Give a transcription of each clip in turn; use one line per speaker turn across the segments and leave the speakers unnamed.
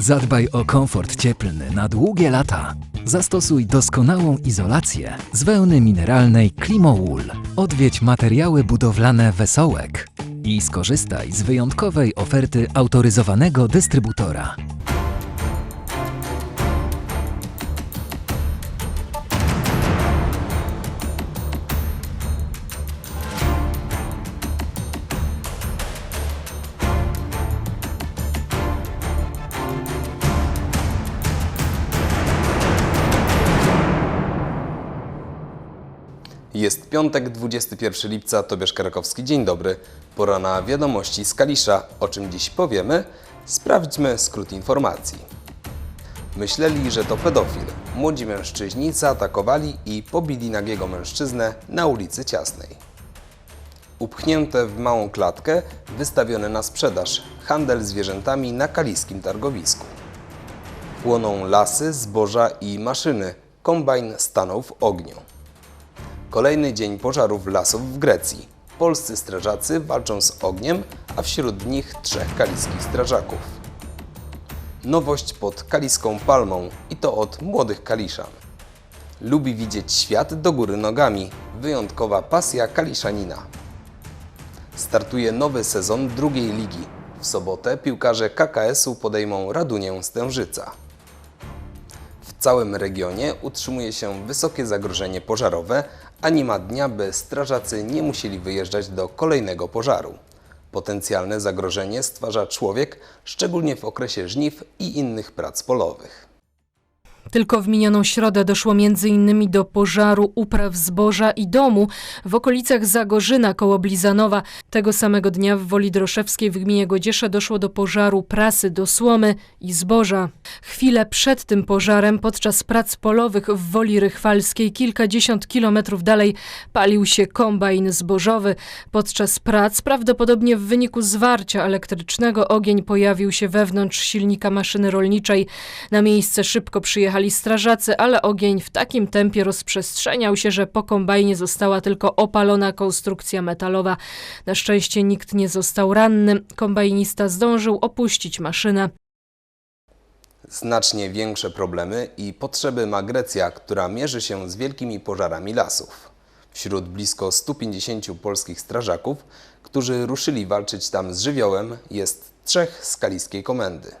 Zadbaj o komfort cieplny na długie lata. Zastosuj doskonałą izolację z wełny mineralnej Klimowool. Odwiedź materiały budowlane Wesołek i skorzystaj z wyjątkowej oferty autoryzowanego dystrybutora.
Piątek, 21 lipca, Tobiasz Karakowski. Dzień dobry. Pora na wiadomości z Kalisza. O czym dziś powiemy? Sprawdźmy skrót informacji. Myśleli, że to pedofil. Młodzi mężczyźni zaatakowali i pobili nagiego mężczyznę na ulicy Ciasnej. Upchnięte w małą klatkę, wystawione na sprzedaż. Handel zwierzętami na kaliskim targowisku. Płoną lasy, zboża i maszyny. Kombajn stanął w ogniu. Kolejny dzień pożarów lasów w Grecji. Polscy strażacy walczą z ogniem, a wśród nich trzech kaliskich strażaków. Nowość pod kaliską palmą i to od młodych kaliszan. Lubi widzieć świat do góry nogami. Wyjątkowa pasja kaliszanina. Startuje nowy sezon drugiej ligi. W sobotę piłkarze KKS-u podejmą Radunię Stężyca. W całym regionie utrzymuje się wysokie zagrożenie pożarowe, a nie ma dnia, by strażacy nie musieli wyjeżdżać do kolejnego pożaru. Potencjalne zagrożenie stwarza człowiek, szczególnie w okresie żniw i innych prac polowych.
Tylko w minioną środę doszło m.in. do pożaru upraw zboża i domu w okolicach Zagorzyna koło Blizanowa. Tego samego dnia w Woli Droszewskiej w gminie Godziesze doszło do pożaru prasy do słomy i zboża. Chwilę przed tym pożarem, podczas prac polowych w Woli Rychwalskiej, kilkadziesiąt kilometrów dalej, palił się kombajn zbożowy. Podczas prac, prawdopodobnie w wyniku zwarcia elektrycznego, ogień pojawił się wewnątrz silnika maszyny rolniczej. Na miejsce szybko przyjechali strażacy, ale ogień w takim tempie rozprzestrzeniał się, że po kombajnie została tylko opalona konstrukcja metalowa. Na szczęście nikt nie został ranny. Kombajnista zdążył opuścić maszynę.
Znacznie większe problemy i potrzeby ma Grecja, która mierzy się z wielkimi pożarami lasów. Wśród blisko 150 polskich strażaków, którzy ruszyli walczyć tam z żywiołem, jest trzech z kaliskiej komendy.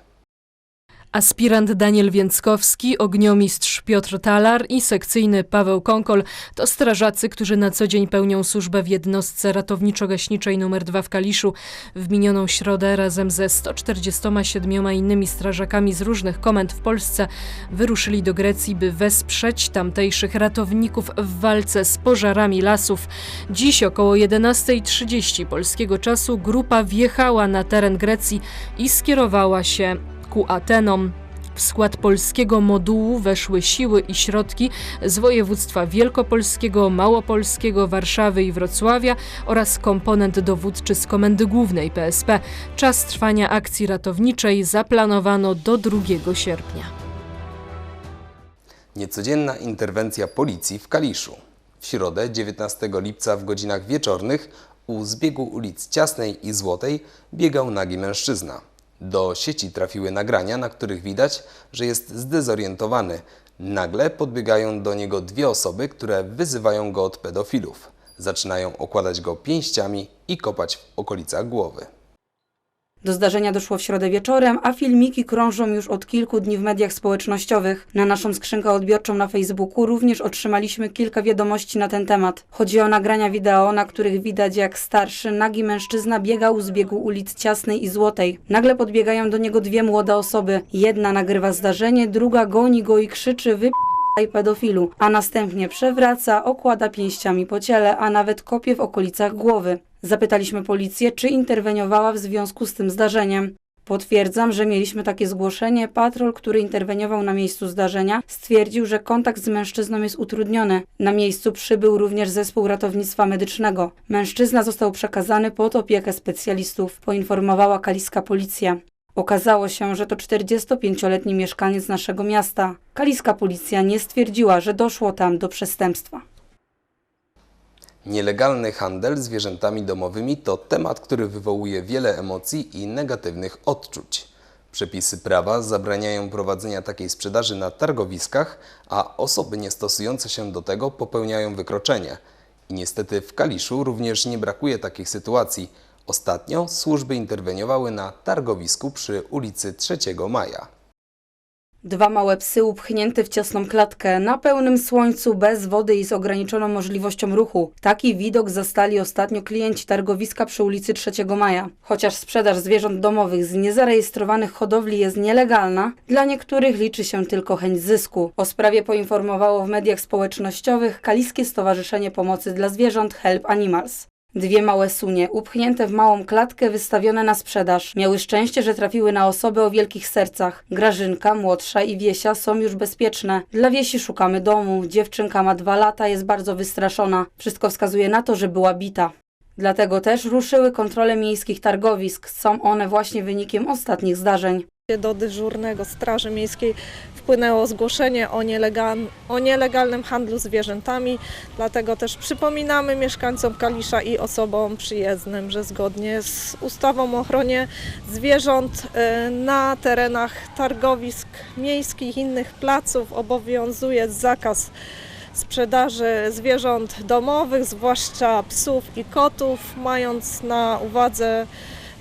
Aspirant Daniel Więckowski, ogniomistrz Piotr Talar i sekcyjny Paweł Konkol to strażacy, którzy na co dzień pełnią służbę w jednostce ratowniczo-gaśniczej nr 2 w Kaliszu. W minioną środę razem ze 147 innymi strażakami z różnych komend w Polsce wyruszyli do Grecji, by wesprzeć tamtejszych ratowników w walce z pożarami lasów. Dziś około 11.30 polskiego czasu grupa wjechała na teren Grecji i skierowała się ku Atenom. W skład polskiego modułu weszły siły i środki z województwa wielkopolskiego, małopolskiego, Warszawy i Wrocławia oraz komponent dowódczy z Komendy Głównej PSP. Czas trwania akcji ratowniczej zaplanowano do 2 sierpnia.
Niecodzienna interwencja policji w Kaliszu. W środę 19 lipca w godzinach wieczornych u zbiegu ulic Ciasnej i Złotej biegał nagi mężczyzna. Do sieci trafiły nagrania, na których widać, że jest zdezorientowany. Nagle podbiegają do niego dwie osoby, które wyzywają go od pedofilów. Zaczynają okładać go pięściami i kopać w okolicach głowy.
Do zdarzenia doszło w środę wieczorem, a filmiki krążą już od kilku dni w mediach społecznościowych. Na naszą skrzynkę odbiorczą na Facebooku również otrzymaliśmy kilka wiadomości na ten temat. Chodzi o nagrania wideo, na których widać jak starszy, nagi mężczyzna biega u zbiegu ulic Ciasnej i Złotej. Nagle podbiegają do niego dwie młode osoby. Jedna nagrywa zdarzenie, druga goni go i krzyczy wy i pedofilu, a następnie przewraca, okłada pięściami po ciele, a nawet kopie w okolicach głowy. Zapytaliśmy policję, czy interweniowała w związku z tym zdarzeniem. Potwierdzam, że mieliśmy takie zgłoszenie. Patrol, który interweniował na miejscu zdarzenia, stwierdził, że kontakt z mężczyzną jest utrudniony. Na miejscu przybył również zespół ratownictwa medycznego. Mężczyzna został przekazany pod opiekę specjalistów, poinformowała kaliska policja. Okazało się, że to 45-letni mieszkaniec naszego miasta. Kaliska policja nie stwierdziła, że doszło tam do przestępstwa.
Nielegalny handel zwierzętami domowymi to temat, który wywołuje wiele emocji i negatywnych odczuć. Przepisy prawa zabraniają prowadzenia takiej sprzedaży na targowiskach, a osoby niestosujące się do tego popełniają wykroczenie. I niestety w Kaliszu również nie brakuje takich sytuacji. Ostatnio służby interweniowały na targowisku przy ulicy 3 Maja.
Dwa małe psy upchnięte w ciasną klatkę, na pełnym słońcu, bez wody i z ograniczoną możliwością ruchu. Taki widok zastali ostatnio klienci targowiska przy ulicy 3 Maja. Chociaż sprzedaż zwierząt domowych z niezarejestrowanych hodowli jest nielegalna, dla niektórych liczy się tylko chęć zysku. O sprawie poinformowało w mediach społecznościowych Kaliskie Stowarzyszenie Pomocy dla Zwierząt Help Animals. Dwie małe sunie, upchnięte w małą klatkę, wystawione na sprzedaż. Miały szczęście, że trafiły na osoby o wielkich sercach. Grażynka, młodsza i Wiesia są już bezpieczne. Dla Wiesi szukamy domu. Dziewczynka ma dwa lata, jest bardzo wystraszona. Wszystko wskazuje na to, że była bita. Dlatego też ruszyły kontrole miejskich targowisk. Są one właśnie wynikiem ostatnich zdarzeń.
Do dyżurnego Straży Miejskiej wpłynęło zgłoszenie o, nielegal, o nielegalnym handlu zwierzętami, dlatego też przypominamy mieszkańcom Kalisza i osobom przyjezdnym, że zgodnie z ustawą o ochronie zwierząt y, na terenach targowisk miejskich, innych placów obowiązuje zakaz sprzedaży zwierząt domowych, zwłaszcza psów i kotów, mając na uwadze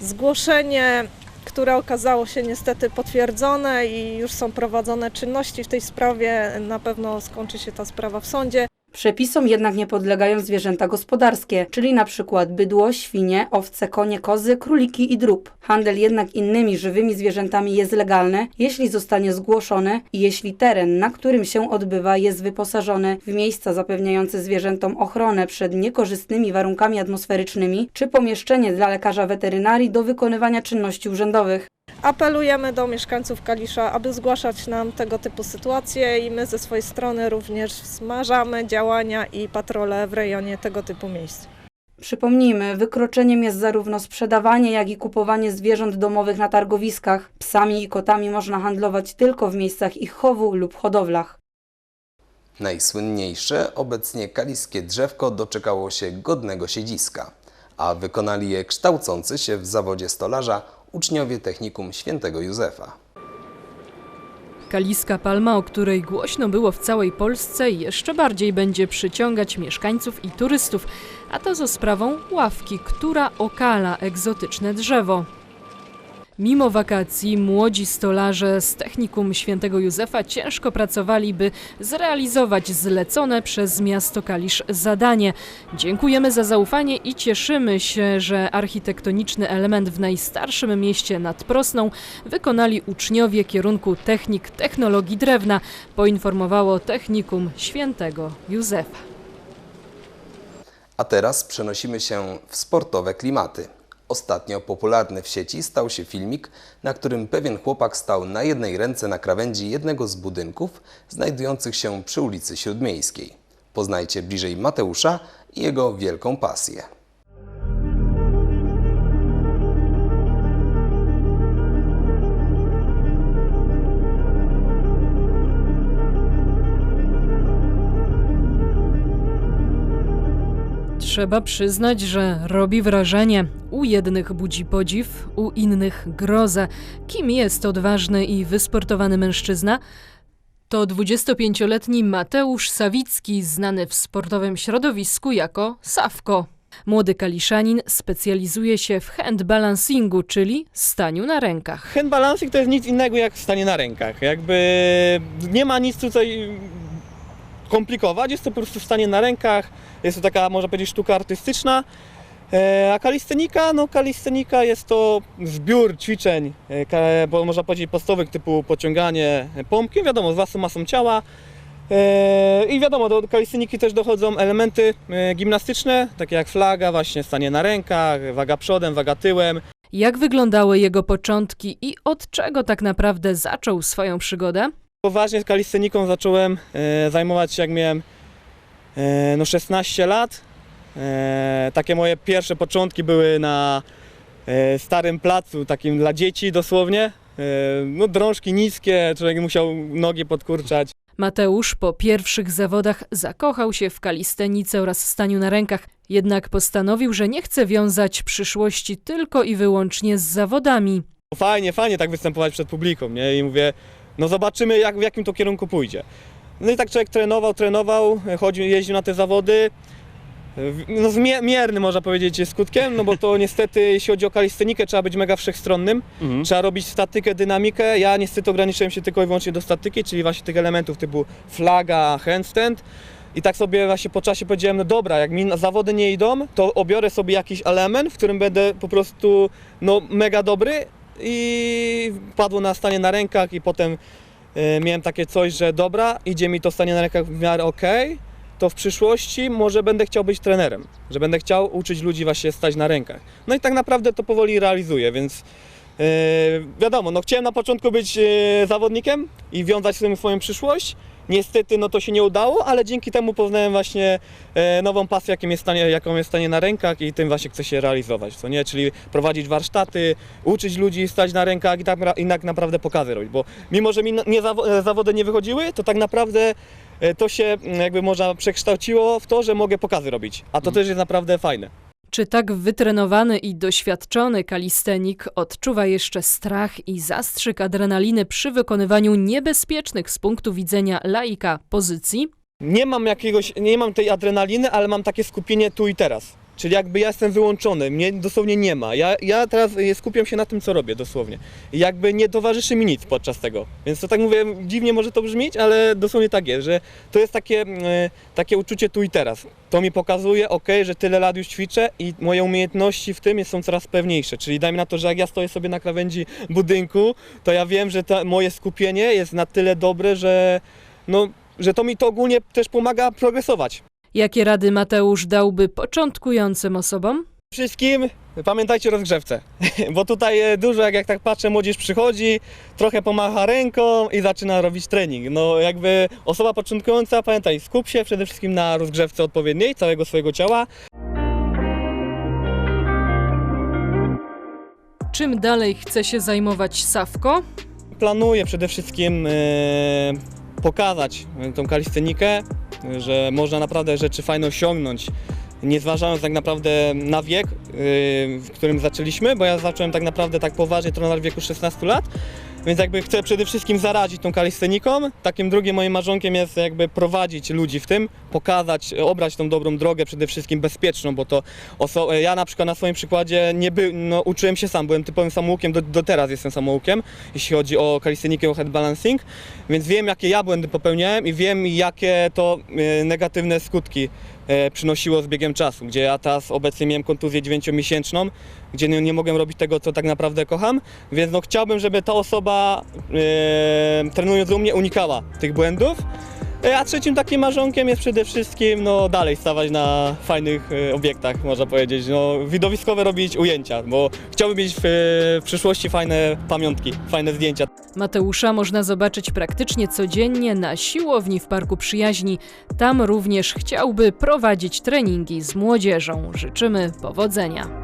zgłoszenie które okazało się niestety potwierdzone i już są prowadzone czynności w tej sprawie. Na pewno skończy się ta sprawa w sądzie.
Przepisom jednak nie podlegają zwierzęta gospodarskie, czyli na przykład bydło, świnie, owce, konie, kozy, króliki i drób. Handel jednak innymi żywymi zwierzętami jest legalny, jeśli zostanie zgłoszony i jeśli teren, na którym się odbywa, jest wyposażony w miejsca zapewniające zwierzętom ochronę przed niekorzystnymi warunkami atmosferycznymi, czy pomieszczenie dla lekarza weterynarii do wykonywania czynności urzędowych.
Apelujemy do mieszkańców Kalisza, aby zgłaszać nam tego typu sytuacje i my ze swojej strony również wzmażamy działania i patrole w rejonie tego typu miejsc.
Przypomnijmy, wykroczeniem jest zarówno sprzedawanie, jak i kupowanie zwierząt domowych na targowiskach. Psami i kotami można handlować tylko w miejscach ich chowu lub hodowlach.
Najsłynniejsze obecnie kaliskie drzewko doczekało się godnego siedziska, a wykonali je kształcący się w zawodzie stolarza uczniowie technikum świętego Józefa.
Kaliska palma, o której głośno było w całej Polsce, jeszcze bardziej będzie przyciągać mieszkańców i turystów, a to za sprawą ławki, która okala egzotyczne drzewo. Mimo wakacji młodzi stolarze z technikum świętego Józefa ciężko pracowali, by zrealizować zlecone przez miasto Kalisz zadanie. Dziękujemy za zaufanie i cieszymy się, że architektoniczny element w najstarszym mieście nad Prosną wykonali uczniowie kierunku technik technologii drewna, poinformowało technikum świętego Józefa.
A teraz przenosimy się w sportowe klimaty. Ostatnio popularny w sieci stał się filmik, na którym pewien chłopak stał na jednej ręce na krawędzi jednego z budynków znajdujących się przy ulicy Śródmiejskiej. Poznajcie bliżej Mateusza i jego wielką pasję.
Trzeba przyznać, że robi wrażenie. U jednych budzi podziw, u innych grozę. Kim jest odważny i wysportowany mężczyzna? To 25-letni Mateusz Sawicki, znany w sportowym środowisku jako Sawko. Młody kaliszanin specjalizuje się w handbalancingu, czyli staniu na rękach.
Hand balancing to jest nic innego jak stanie na rękach. Jakby nie ma nic tutaj komplikować, jest to po prostu stanie na rękach, jest to taka, można powiedzieć, sztuka artystyczna. E, A kalistenika, no kalistenika jest to zbiór ćwiczeń, e, bo można powiedzieć podstawowych typu pociąganie pompkiem, wiadomo, z własną masą ciała. E, I wiadomo, do kalisteniki też dochodzą elementy gimnastyczne, takie jak flaga, właśnie stanie na rękach, waga przodem, waga tyłem.
Jak wyglądały jego początki i od czego tak naprawdę zaczął swoją przygodę?
Poważnie z kalisteniką zacząłem e, zajmować się jak miałem e, no 16 lat. E, takie moje pierwsze początki były na e, starym placu, takim dla dzieci dosłownie. E, no drążki niskie, człowiek musiał nogi podkurczać.
Mateusz po pierwszych zawodach zakochał się w kalistenice oraz staniu na rękach, jednak postanowił, że nie chce wiązać przyszłości tylko i wyłącznie z zawodami.
Fajnie, fajnie tak występować przed publiką, nie? I mówię, no zobaczymy jak, w jakim to kierunku pójdzie. No i tak człowiek trenował, trenował, chodził, jeździł na te zawody. No zmie- mierny można powiedzieć skutkiem, no bo to niestety jeśli chodzi o kalistenikę trzeba być mega wszechstronnym. Trzeba robić statykę, dynamikę. Ja niestety ograniczyłem się tylko i wyłącznie do statyki, czyli właśnie tych elementów typu flaga, handstand. I tak sobie właśnie po czasie powiedziałem, no dobra, jak mi zawody nie idą, to obiorę sobie jakiś element, w którym będę po prostu no, mega dobry i padło na stanie na rękach i potem e, miałem takie coś, że dobra, idzie mi to stanie na rękach w miarę okej, to w przyszłości może będę chciał być trenerem, że będę chciał uczyć ludzi właśnie stać na rękach. No i tak naprawdę to powoli realizuję, więc e, wiadomo, no chciałem na początku być e, zawodnikiem i wiązać z tym swoją przyszłość. Niestety no to się nie udało, ale dzięki temu poznałem właśnie e, nową pasję, jaką jest, stanie, jaką jest stanie na rękach i tym właśnie chcę się realizować, co nie? Czyli prowadzić warsztaty, uczyć ludzi stać na rękach i tak, i tak naprawdę pokazy robić, bo mimo, że mi nie e, zawody nie wychodziły, to tak naprawdę e, to się mm, jakby można przekształciło w to, że mogę pokazy robić, a to też jest naprawdę fajne.
Czy tak wytrenowany i doświadczony kalistenik odczuwa jeszcze strach i zastrzyk adrenaliny przy wykonywaniu niebezpiecznych z punktu widzenia laika pozycji?
nie mam jakiegoś, nie mam tej adrenaliny, ale mam takie skupienie tu i teraz. Czyli jakby ja jestem wyłączony, mnie dosłownie nie ma. Ja, ja teraz y, skupiam się na tym, co robię dosłownie. I jakby nie towarzyszy mi nic podczas tego. Więc to tak mówię, dziwnie może to brzmieć, ale dosłownie tak jest, że to jest takie, y, takie uczucie tu i teraz. To mi pokazuje, ok, że tyle lat już ćwiczę i moje umiejętności w tym są coraz pewniejsze. Czyli dajmy na to, że jak ja stoję sobie na krawędzi budynku, to ja wiem, że moje skupienie jest na tyle dobre, że no, że to mi to ogólnie też pomaga progresować.
Jakie rady Mateusz dałby początkującym osobom?
Wszystkim pamiętajcie o rozgrzewce, bo tutaj e, dużo, jak, jak tak patrzę, młodzież przychodzi, trochę pomacha ręką i zaczyna robić trening. No jakby osoba początkująca, pamiętaj, skup się przede wszystkim na rozgrzewce odpowiedniej całego swojego ciała,
Czym dalej chce się zajmować Sawko?
planuję przede wszystkim e, pokazać tą kalistenikę, że można naprawdę rzeczy fajne osiągnąć, nie zważając tak naprawdę na wiek, e, w którym zaczęliśmy, bo ja zacząłem tak naprawdę tak poważnie trenować w wieku 16 lat, więc jakby chcę przede wszystkim zarazić tą kalisteniką. Takim drugim moim marzonkiem jest jakby prowadzić ludzi w tym, pokazać, obrać tą dobrą drogę, przede wszystkim bezpieczną, bo to oso- ja na przykład na swoim przykładzie nie by, no, uczyłem się sam, byłem typowym samoukiem, do, do teraz jestem samoukiem, jeśli chodzi o kalistenikę, o head balancing, więc wiem jakie ja błędy popełniałem i wiem jakie to e, negatywne skutki e, przynosiło z biegiem czasu, gdzie ja teraz obecnie miałem kontuzję 9-miesięczną, gdzie nie, nie mogłem robić tego, co tak naprawdę kocham, więc no chciałbym, żeby ta osoba e, trenując u mnie unikała tych błędów. E, A trzecim takim marzonkiem jest przede wszystkim no, dalej stawać na fajnych e, obiektach, można powiedzieć. No, widowiskowe robić ujęcia, bo chciałbym mieć w, w przyszłości fajne pamiątki, fajne zdjęcia.
Mateusza można zobaczyć praktycznie codziennie na siłowni w Parku Przyjaźni. Tam również chciałby prowadzić treningi z młodzieżą. Życzymy powodzenia.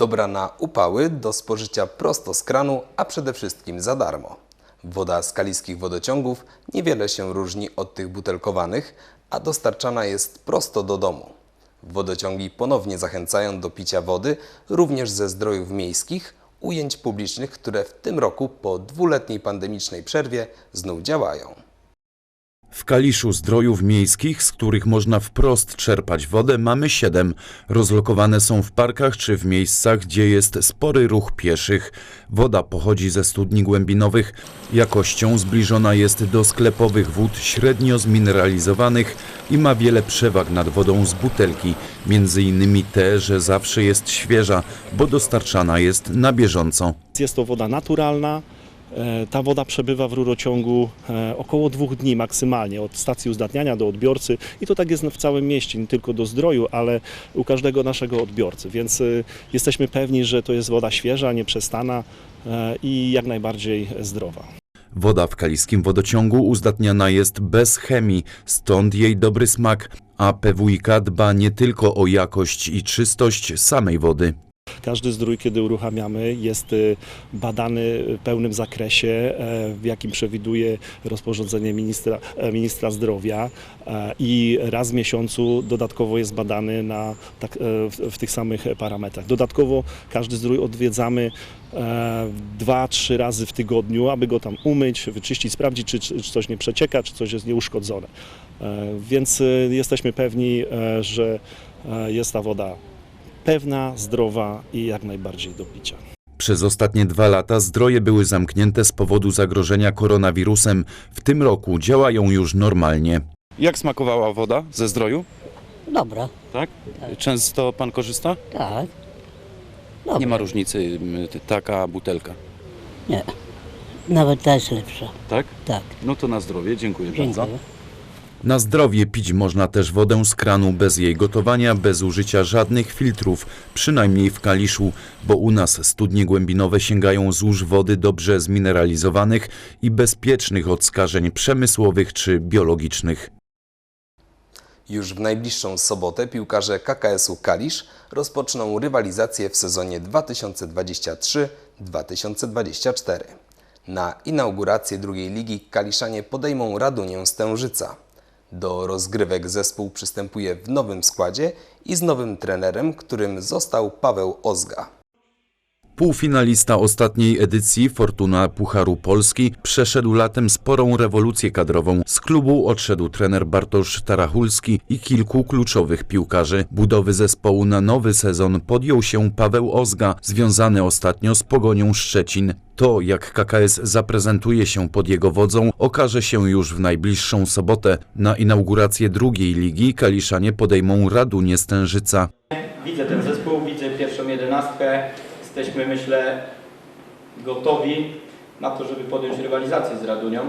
Dobra na upały do spożycia prosto z kranu, a przede wszystkim za darmo. Woda z kaliskich wodociągów niewiele się różni od tych butelkowanych, a dostarczana jest prosto do domu. Wodociągi ponownie zachęcają do picia wody również ze zdrojów miejskich, ujęć publicznych, które w tym roku po dwuletniej pandemicznej przerwie znów działają.
W Kaliszu zdrojów miejskich, z których można wprost czerpać wodę, mamy siedem. Rozlokowane są w parkach czy w miejscach, gdzie jest spory ruch pieszych. Woda pochodzi ze studni głębinowych. Jakością zbliżona jest do sklepowych wód średnio zmineralizowanych i ma wiele przewag nad wodą z butelki. Między innymi te, że zawsze jest świeża, bo dostarczana jest na bieżąco.
Jest to woda naturalna. E, Ta woda przebywa w rurociągu e, około dwóch dni maksymalnie, od stacji uzdatniania do odbiorcy i to tak jest w całym mieście, nie tylko do zdroju, ale u każdego naszego odbiorcy, więc e, jesteśmy pewni, że to jest woda świeża, nieprzestana i jak najbardziej zdrowa.
Woda w kaliskim wodociągu uzdatniana jest bez chemii, stąd jej dobry smak, a PWiK dba nie tylko o jakość i czystość samej wody.
Każdy zdrój, kiedy uruchamiamy, jest y, badany w pełnym zakresie, e, w jakim przewiduje rozporządzenie ministra, e, ministra zdrowia e, i raz w miesiącu dodatkowo jest badany na, tak, w, w tych samych parametrach. Dodatkowo każdy zdrój odwiedzamy dwa, trzy razy w tygodniu, aby go tam umyć, wyczyścić, sprawdzić, czy, czy coś nie przecieka, czy coś jest nieuszkodzone. Więc jesteśmy pewni, że jest ta woda pewna, zdrowa i jak najbardziej do picia.
Przez ostatnie dwa lata zdroje były zamknięte z powodu zagrożenia koronawirusem. W tym roku działają już normalnie.
Jak smakowała woda ze zdroju?
Dobra,
Tak? Często pan korzysta?
tak. Dobra.
Nie ma różnicy m, t- taka butelka.
Nie. Nawet ta jest lepsza.
Tak?
Tak.
No to na zdrowie, dziękuję,
Dziękuję.
Na zdrowie pić można też wodę z kranu bez jej gotowania, bez użycia żadnych filtrów, przynajmniej w Kaliszu, bo u nas studnie głębinowe sięgają złóż wody dobrze zmineralizowanych i bezpiecznych od skażeń przemysłowych czy biologicznych.
Już w najbliższą sobotę piłkarze KKS-u Kalisz rozpoczną rywalizację w sezonie 2023-2024. Na inaugurację drugiej ligi Kaliszanie podejmą Radunię Stężyca. Do rozgrywek zespół przystępuje w nowym składzie i z nowym trenerem, którym został Paweł Ozga.
Półfinalista ostatniej edycji Fortuna Pucharu Polski przeszedł latem sporą rewolucję kadrową. Z klubu odszedł trener Bartosz Tarachulski i kilku kluczowych piłkarzy. Budowy zespołu na nowy sezon podjął się Paweł Ozga, związany ostatnio z Pogonią Szczecin. To, jak KKS zaprezentuje się pod jego wodzą, okaże się już w najbliższą sobotę. Na inaugurację drugiej ligi Kaliszanie podejmą Radunię Stężyca.
Widzę ten zespół, widzę. Jesteśmy, myślę, gotowi na to, żeby podjąć rywalizację z Radunią.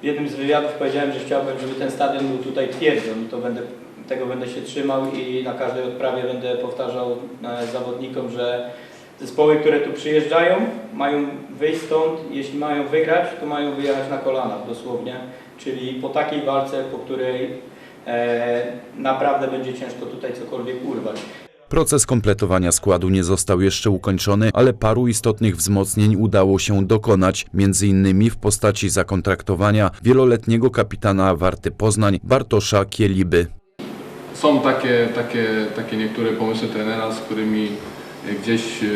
W jednym z wywiadów powiedziałem, że chciałbym, żeby ten stadion był tutaj twierdzą i to będę, tego będę się trzymał i na każdej odprawie będę powtarzał e, zawodnikom, że zespoły, które tu przyjeżdżają, mają wyjść stąd, jeśli mają wygrać, to mają wyjechać na kolanach dosłownie, czyli po takiej walce, po której e, naprawdę będzie ciężko tutaj cokolwiek urwać.
Proces kompletowania składu nie został jeszcze ukończony, ale paru istotnych wzmocnień udało się dokonać, m.in. w postaci zakontraktowania wieloletniego kapitana Warty Poznań Bartosza Kieliby.
Są takie, takie, takie niektóre pomysły trenera, z którymi gdzieś e,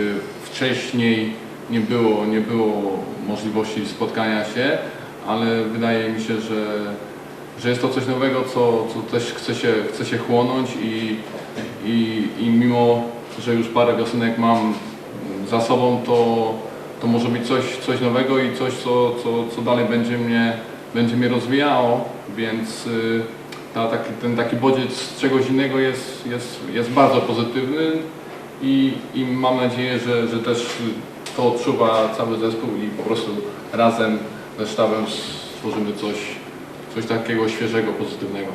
wcześniej nie było, nie było możliwości spotkania się, ale wydaje mi się, że, że jest to coś nowego, co, co też chce się, chce się chłonąć i, i, i mimo, że już parę piosenek mam za sobą, to, to może być coś, coś nowego i coś, co, co, co dalej będzie mnie, będzie mnie rozwijało, więc y, ta, taki, ten taki bodziec z czegoś innego jest, jest, jest bardzo pozytywny i, i mam nadzieję, że, że też to odczuwa cały zespół i po prostu razem ze sztabem stworzymy coś, coś takiego świeżego, pozytywnego.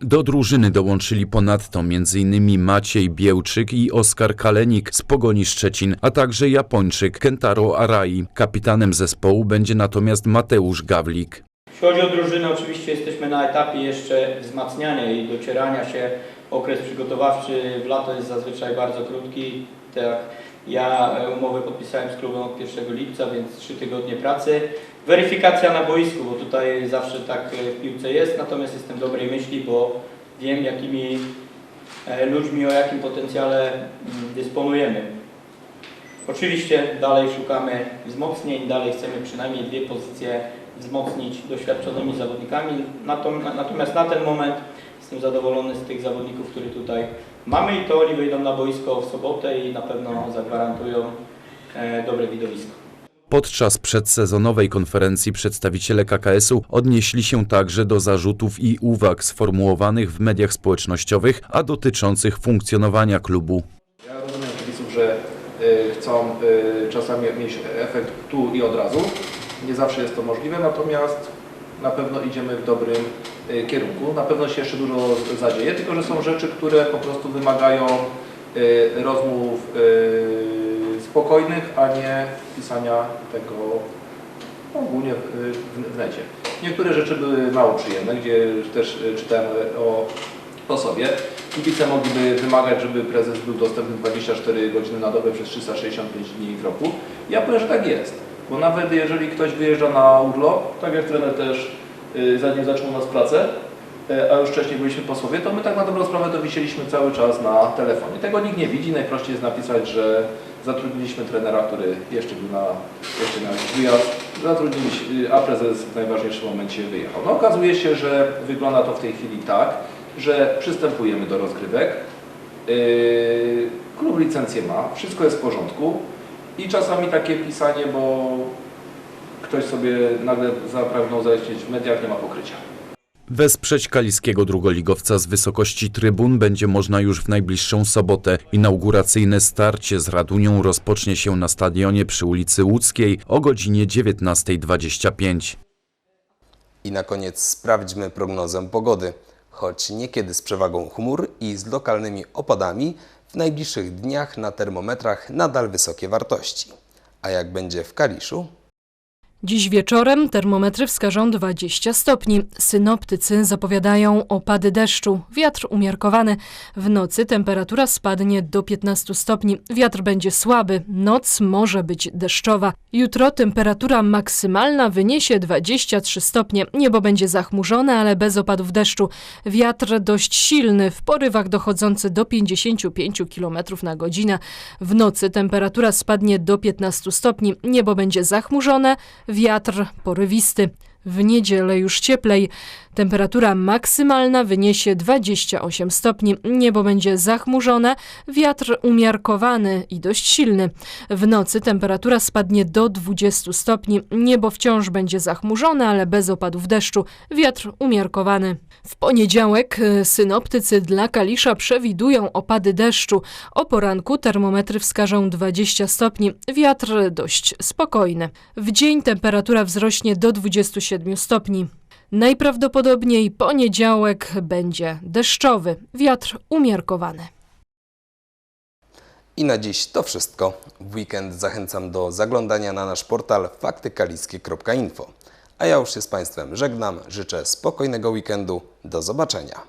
Do drużyny dołączyli ponadto m.in. Maciej Biełczyk i Oskar Kalenik z Pogoni Szczecin, a także Japończyk Kentaro Arai. Kapitanem zespołu będzie natomiast Mateusz Gawlik.
Jeśli chodzi o drużynę, oczywiście jesteśmy na etapie jeszcze wzmacniania i docierania się. Okres przygotowawczy w lato jest zazwyczaj bardzo krótki. Tak, ja e, umowę podpisałem z klubem od 1 lipca, więc 3 tygodnie pracy. Weryfikacja na boisku, bo tutaj zawsze tak e, w piłce jest, natomiast jestem dobrej myśli, bo wiem jakimi e, ludźmi, o jakim potencjale mm, dysponujemy. Oczywiście dalej szukamy wzmocnień, dalej chcemy przynajmniej dwie pozycje wzmocnić doświadczonymi zawodnikami. Natom- Natomiast na ten moment jestem zadowolony z tych zawodników, których tutaj mamy i to oni wyjdą na boisko w sobotę i na pewno zagwarantują e, dobre widowisko.
Podczas przedsezonowej konferencji przedstawiciele KKS-u odnieśli się także do zarzutów i uwag sformułowanych w mediach społecznościowych, a dotyczących funkcjonowania klubu.
Ja rozumiem kibiców, że y, chcą y, czasami mieć efekt tu i od razu. Nie zawsze jest to możliwe, natomiast na pewno idziemy w dobrym y, kierunku. Na pewno się jeszcze dużo zadzieje, tylko że są rzeczy, które po prostu wymagają y, rozmów y, spokojnych, a nie pisania tego ogólnie w, w, necie. Niektóre rzeczy były mało przyjemne, gdzie też czytałem o po sobie. Kibice mogliby wymagać, żeby prezes był dostępny 24 godziny na dobę przez 365 dni w roku. Ja powiem, że tak jest. Bo nawet jeżeli ktoś wyjeżdża na urlop, tak jak trener też y, zanim zaczął nas pracę, y, a już wcześniej byliśmy posłowie, to my tak na dobrą sprawę to wisieliśmy cały czas na telefonie. Tego nikt nie widzi, najprościej jest napisać, że zatrudniliśmy trenera, który jeszcze był na, jeszcze miał wyjazd, zatrudniliśmy, a prezes w najważniejszym momencie wyjechał. No okazuje się, że wygląda to w tej chwili tak, że przystępujemy do rozgrywek, yy, klub licencję ma, wszystko jest w porządku i czasami takie pisanie, bo ktoś sobie nagle zapragnął zalecieć w mediach, nie ma pokrycia.
Wesprzeć kaliskiego drugoligowca z wysokości trybun będzie można już w najbliższą sobotę. Inauguracyjne starcie z Radunią rozpocznie się na stadionie przy ulicy Łódzkiej o godzinie 19.25.
I na koniec sprawdźmy prognozę pogody. Choć niekiedy z przewagą chmur i z lokalnymi opadami, w najbliższych dniach na termometrach nadal wysokie wartości. A jak będzie w Kaliszu?
Dziś wieczorem termometry wskażą 20 stopni. Synoptycy zapowiadają opady deszczu. Wiatr umiarkowany. W nocy temperatura spadnie do 15 stopni. Wiatr będzie słaby. Noc może być deszczowa. Jutro temperatura maksymalna wyniesie 23 stopnie. Niebo będzie zachmurzone, ale bez opadów deszczu. Wiatr dość silny, w porywach dochodzący do 55 km na godzinę. W nocy temperatura spadnie do 15 stopni. Niebo będzie zachmurzone, wiatr porywisty. W niedzielę już cieplej. Temperatura maksymalna wyniesie 28 stopni. Niebo będzie zachmurzone, wiatr umiarkowany i dość silny. W nocy temperatura spadnie do 20 stopni. Niebo wciąż będzie zachmurzone, ale bez opadów deszczu. Wiatr umiarkowany. W poniedziałek y, synoptycy dla Kalisza przewidują opady deszczu. O poranku termometry wskażą 20 stopni. Wiatr dość spokojny. W dzień temperatura wzrośnie do 27 stopni. Najprawdopodobniej poniedziałek będzie deszczowy, wiatr umiarkowany.
I na dziś to wszystko. W weekend zachęcam do zaglądania na nasz portal faktykaliskie.info. A ja już się z Państwem żegnam, życzę spokojnego weekendu. Do zobaczenia.